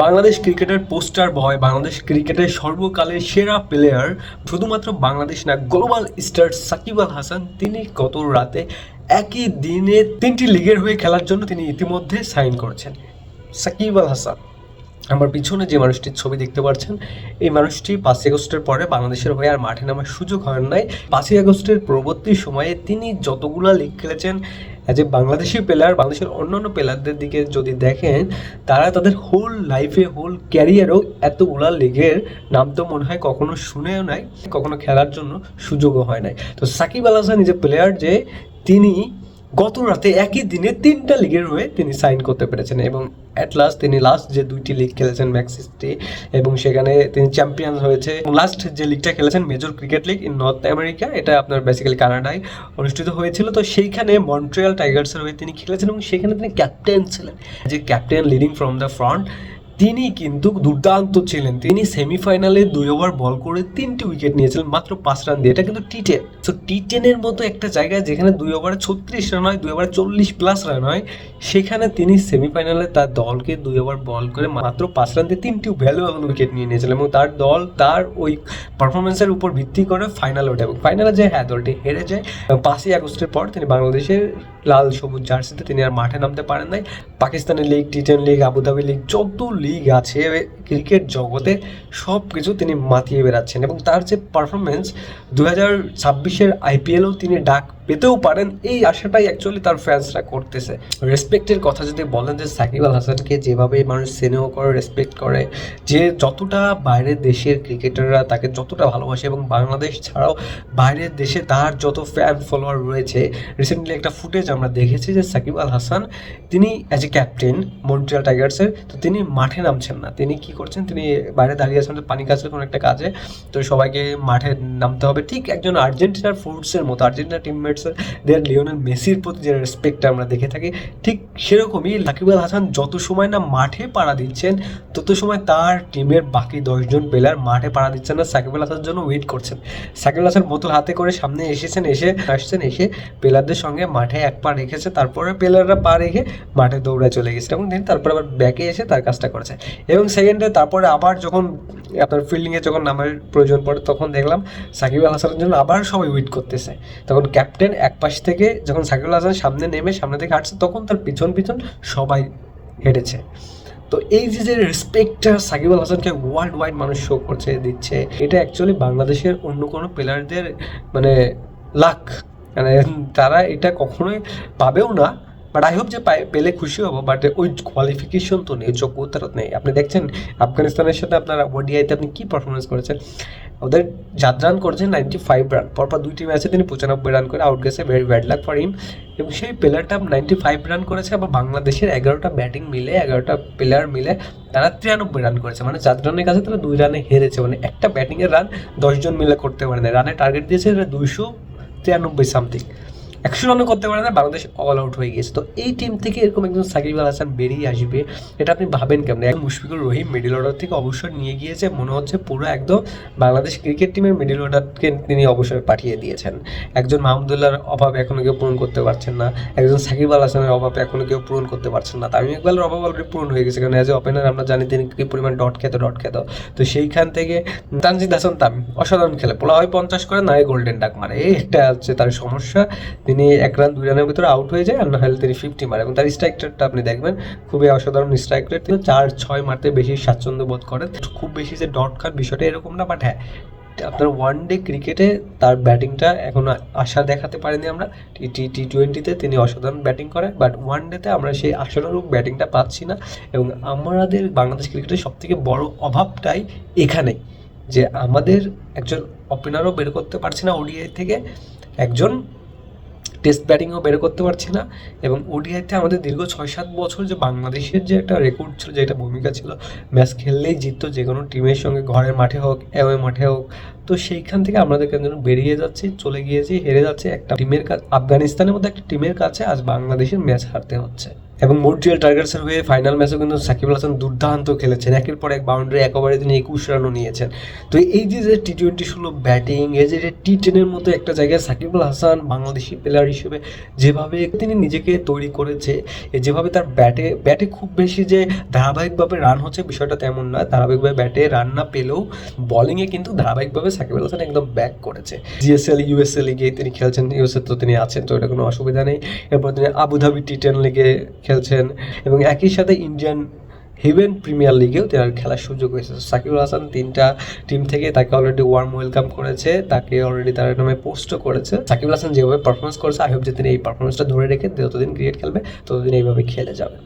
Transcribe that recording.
বাংলাদেশ ক্রিকেটের পোস্টার বয়, বাংলাদেশ ক্রিকেটের সর্বকালের সেরা প্লেয়ার শুধুমাত্র বাংলাদেশ না গ্লোবাল স্টার সাকিব আল হাসান, তিনি গত রাতে একই দিনে তিনটি লিগের হয়ে খেলার জন্য তিনি ইতিমধ্যে সাইন করেছেন। সাকিব আল হাসান, আমার পিছনে যে মানুষটির ছবি দেখতে পাচ্ছেন, এই মানুষটি পাঁচই আগস্টের পরে বাংলাদেশের হয়ে আর মাঠে নামার সুযোগ হয় নাই। পাঁচই আগস্টের পরবর্তী সময়ে তিনি যতগুলো লিগ খেলেছেন অ্যাজ এ বাংলাদেশি প্লেয়ার বাংলাদেশের অন্যান্য প্লেয়ারদের দিকে যদি দেখেন, তারা তাদের হোল লাইফে হোল ক্যারিয়ারেও এতগুলা লিগের নাম তো মনে হয় কখনো শুনেও নাই, কখনো খেলার জন্য সুযোগও হয় নাই। তো Shakib Al Hasan is a player যে, তিনি গত রাতে একই দিনে তিনটা লিগের হয়ে তিনি সাইন করতে পেরেছেন এবং অ্যাট লাস্ট তিনি লাস্ট যে দুইটি লিগ খেলেছেন ম্যাক্সিসটি এবং সেখানে তিনি চ্যাম্পিয়ন হয়েছে। লাস্ট যে লিগটা খেলেছেন Major Cricket League in North America এটা আপনার বেসিক্যালি কানাডায় অনুষ্ঠিত হয়েছিল। তো সেইখানে মন্ট্রিয়াল টাইগার্সের হয়ে তিনি খেলেছেন এবং সেখানে তিনি ক্যাপ্টেন ছিলেন। যে captain leading from the front তিনি কিন্তু দুর্দান্ত ছিলেন। তিনি সেমিফাইনালে দুই ওভার বল করে তিনটি উইকেট নিয়েছিলেন, মাত্র পাঁচ রান দিয়ে। এটা কিন্তু টি টেন সো টি টেনের মতো একটা জায়গায় যেখানে দুই ওভারে ছত্রিশ রান হয়, দুই ওভারে চল্লিশ প্লাস রান হয়, সেখানে তিনি সেমিফাইনালে তার দলকে দুই ওভার বল করে মাত্র পাঁচ রান দিয়ে তিনটি ভ্যালুয়েবল উইকেট নিয়ে নিয়েছিলেন এবং তার দল তার ওই পারফরমেন্সের উপর ভিত্তি করে ফাইনাল ওঠে এবং ফাইনালে যে হ্যাঁ দলটি হেরে যায়, পাঁচই আগস্টের পর তিনি বাংলাদেশের লাল সবুজ জার্সিতে তিনি আর মাঠে নামতে পারেন নাই। পাকিস্তানের league T ten league Abu Dhabi league যত লিগ আছে, ক্রিকেট জগতে সব কিছু তিনি মাতিয়ে বেড়াচ্ছেন এবং তার যে পারফরমেন্স দু হাজার ছাব্বিশের আইপিএলও তিনি ডাক পেতেও পারেন, এই আশাটাই অ্যাকচুয়ালি তার ফ্যান্সরা করতেছে। রেসপেক্টের কথা যদি বলেন যে সাকিব আল হাসানকে যেভাবে মানুষ স্নেহ করে রেসপেক্ট করে, যে যতটা বাইরের দেশের ক্রিকেটাররা তাকে যতটা ভালোবাসে এবং বাংলাদেশ ছাড়াও বাইরের দেশে তার যত ফ্যান ফলোয়ার রয়েছে রিসেন্টলি একটা ফুটেজ আমরা দেখেছি যে সাকিব আল হাসান, তিনি অ্যাজ এ ক্যাপ্টেন মন্ট্রিয়াল টাইগার্সের তো তিনি মাঠে নামছেন না। তিনি কি করছেন? তিনি বাইরে দাঁড়িয়ে আছেন পানি কাজের কোনো একটা কাজে, তো সবাইকে মাঠে নামতে হবে। ঠিক একজন আর্জেন্টিনার ফোর্সের মতো আর্জেন্টিনা টিমমেটসের দের লিওনেল মেসির প্রতি যে রেসপেক্টটা আমরা দেখে থাকি, ঠিক সেরকমই সাকিব আল হাসান যত সময় না মাঠে পাড়া দিচ্ছেন, তত সময় তার টিমের বাকি দশজন প্লেয়ার মাঠে পাড়া দিচ্ছেন না। সাকিব আল হাসানের জন্য ওয়েট করছেন। সাকিব আল হাসান বোতল হাতে করে সামনে এসেছেন, এসে আসছেন, এসে প্লেয়ারদের সঙ্গে মাঠে এক পা রেখেছে, তারপরে প্লেয়াররা পা রেখে মাঠে দৌড়ে চলে গেছে এবং দেন তারপর আবার ব্যাকে এসে তার কাজটা করেছে। এবং সেকেন্ডে তারপরে আবার যখন আপনার ফিল্ডিংয়ে যখন নামের প্রয়োজন পড়ে, তখন দেখলাম সাকিব আল হাসানের জন্য আবার সবাই ওয়েট করতেছে। তখন ক্যাপ্টেন এক পাশ থেকে যখন সাকিবুল হাসান সামনে নেমে সামনে থেকে হাঁটছে, তখন তার পিছন পিছন সবাই হেঁটেছে। তো এই যে যে রেসপেক্টটা সাকিব আল হাসানকে ওয়ার্ল্ড ওয়াইড মানুষ শো করছে, দিচ্ছে, এটা অ্যাকচুয়ালি বাংলাদেশের অন্য কোনো প্লেয়ারদের মানে লাক মানে তারা এটা কখনোই পাবেও না। বাট আই হোপ যে পাই- পেলে খুশি হব বাট ওই কোয়ালিফিকেশন তো নেই যোগ্যতা নেই। আপনি দেখছেন, আফগানিস্তানের সাথে আপনারা ওডিআইতে আপনি কী পারফরমেন্স করেছেন? ওদের জাত রান করেছেন নাইনটি ফাইভ রান পরপর দুইটি ম্যাচে তিনি পঁচানব্বই রান করে আউট গেছে very bad luck for him এবং সেই প্লেয়ারটা নাইনটি ফাইভ রান করেছে, আবার বাংলাদেশের এগারোটা ব্যাটিং মিলে, এগারোটা প্লেয়ার মিলে, তারা তিরানব্বই রান করেছে। মানে চার রানের কাছে তারা দুই রানে হেরেছে। মানে একটা ব্যাটিংয়ের রান দশজন মিলে করতে পারে না রানের টার্গেট দিয়েছে দুইশো তিরানব্বই সামথিং একশো রানও করতে পারে না, বাংলাদেশ অল আউট হয়ে গেছে তো এই টিম থেকে এরকম একজন সাকিব আল হাসান বেরিয়ে আসবে, এটা আপনি ভাবেন কেমন? একদম মুশফিকুর রহিম মিডিল অর্ডার থেকে অবসর নিয়ে গিয়েছে, মনে হচ্ছে পুরো একদম বাংলাদেশ ক্রিকেট টিমের মিডিল অর্ডারকে তিনি অবসরে পাঠিয়ে দিয়েছেন। একজন মাহমুদুল্লাহর অভাব এখনও কেউ পূরণ করতে পারছেন না, একজন সাকিব আল হাসানের অভাব এখনও কেউ পূরণ করতে পারছেন না। তামিম ইকবালের অভাব অলরেডি পূরণ হয়ে গেছে, কারণ অ্যাজ এ ওপেনার আমরা জানি তিনি কি পরিমাণ ডট খেত ডট খেত। তো সেইখান থেকে তানজিদ হাসান তামিম, অসাধারণ খেলে। পোলা হয় পঞ্চাশ করে, না গোল্ডেন ডাক মারে। এই একটা হচ্ছে তার সমস্যা। তিনি এক রান দুই রানের ভিতরে আউট হয়ে যায় আর না হলে তিনি ফিফটি মারে এবং তার স্ট্রাইক রেটটা আপনি দেখবেন, খুবই অসাধারণ স্ট্রাইক রেট তিনি চার, ছয় মারতে বেশি স্বাচ্ছন্দ্য বোধ করেন। খুব বেশি যে ডট খান বিষয়টা এরকম না বাট হ্যাঁ আপনার ওয়ান ডে ক্রিকেটে তার ব্যাটিংটা এখন আশা দেখাতে পারিনি আমরা। টি টি টি টোয়েন্টিতে তিনি অসাধারণ ব্যাটিং করে বাট ওয়ান ডেতে আমরা সেই আশানুরূপ ব্যাটিংটা পাচ্ছি না। এবং আমাদের বাংলাদেশ ক্রিকেটের সবথেকে বড় অভাবটাই এখানে যে আমাদের একজন ওপেনারও বের করতে পারছি না ওডিআই থেকে। একজন টেস্ট ব্যাটিংও বের করতে পারছি না এবং ওডিআইতে আমাদের দীর্ঘ ছয় সাত বছর যে বাংলাদেশের যে একটা রেকর্ড ছিল, যে একটা ভূমিকা ছিল ম্যাচ খেললেই জিততো যে কোনো টিমের সঙ্গে, ঘরের মাঠে হোক অ্যাওয়ে মাঠে হোক তো সেইখান থেকে আমাদের যেন বেরিয়ে যাচ্ছি, চলে গিয়েছি, হেরে যাচ্ছে একটা টিমের কাছে। আফগানিস্তানের মধ্যে একটা টিমের কাছে আজ বাংলাদেশের ম্যাচ হারতে হচ্ছে। এবং মন্ট্রিয়াল টাইগার্সের হয়ে ফাইনাল ম্যাচও কিন্তু সাকিব আল হাসান দুর্দান্ত খেলেছেন। একের পর এক বাউন্ডারি একেবারে তিনি একুশ রানও নিয়েছেন। তো এই যে যে টি টোয়েন্টি ষোলো ব্যাটিং এই যে টি টেনের মতো একটা জায়গায় সাকিব আল হাসান বাংলাদেশি প্লেয়ার হিসেবে যেভাবে তিনি নিজেকে তৈরি করেছে যেভাবে তার ব্যাটে ব্যাটে খুব বেশি যে ধারাবাহিকভাবে রান হচ্ছে বিষয়টা তেমন নয়। ধারাবাহিকভাবে ব্যাটে রান না পেলেও বলিংয়ে কিন্তু ধারাবাহিকভাবে সাকিব আল হাসান একদম ব্যাক করেছে। জিএসএল ইউএসএ লিগে তিনি খেলছেন ইউএসএ তো তিনি আছেন, তো এটা কোনো অসুবিধা নেই। এরপর তিনি আবুধাবি টি টেন লিগে খেলছেন এবং একই সাথে ইন্ডিয়ান হেভেন প্রিমিয়ার লিগেও তার খেলার সুযোগ হয়েছে। সাকিবুল হাসান তিনটা টিম থেকে তাকে অলরেডি ওয়ার্ম ওয়েলকাম করেছে, তাকে অলরেডি তার নামে পোস্টও করেছে। সাকিবুল হাসান যেভাবে পারফরমেন্স করেছে আই হোপ যে তিনি এই পারফরমেন্সটা ধরে রেখে যতদিন ক্রিকেট খেলবে, ততদিন এইভাবে খেলে যাবে।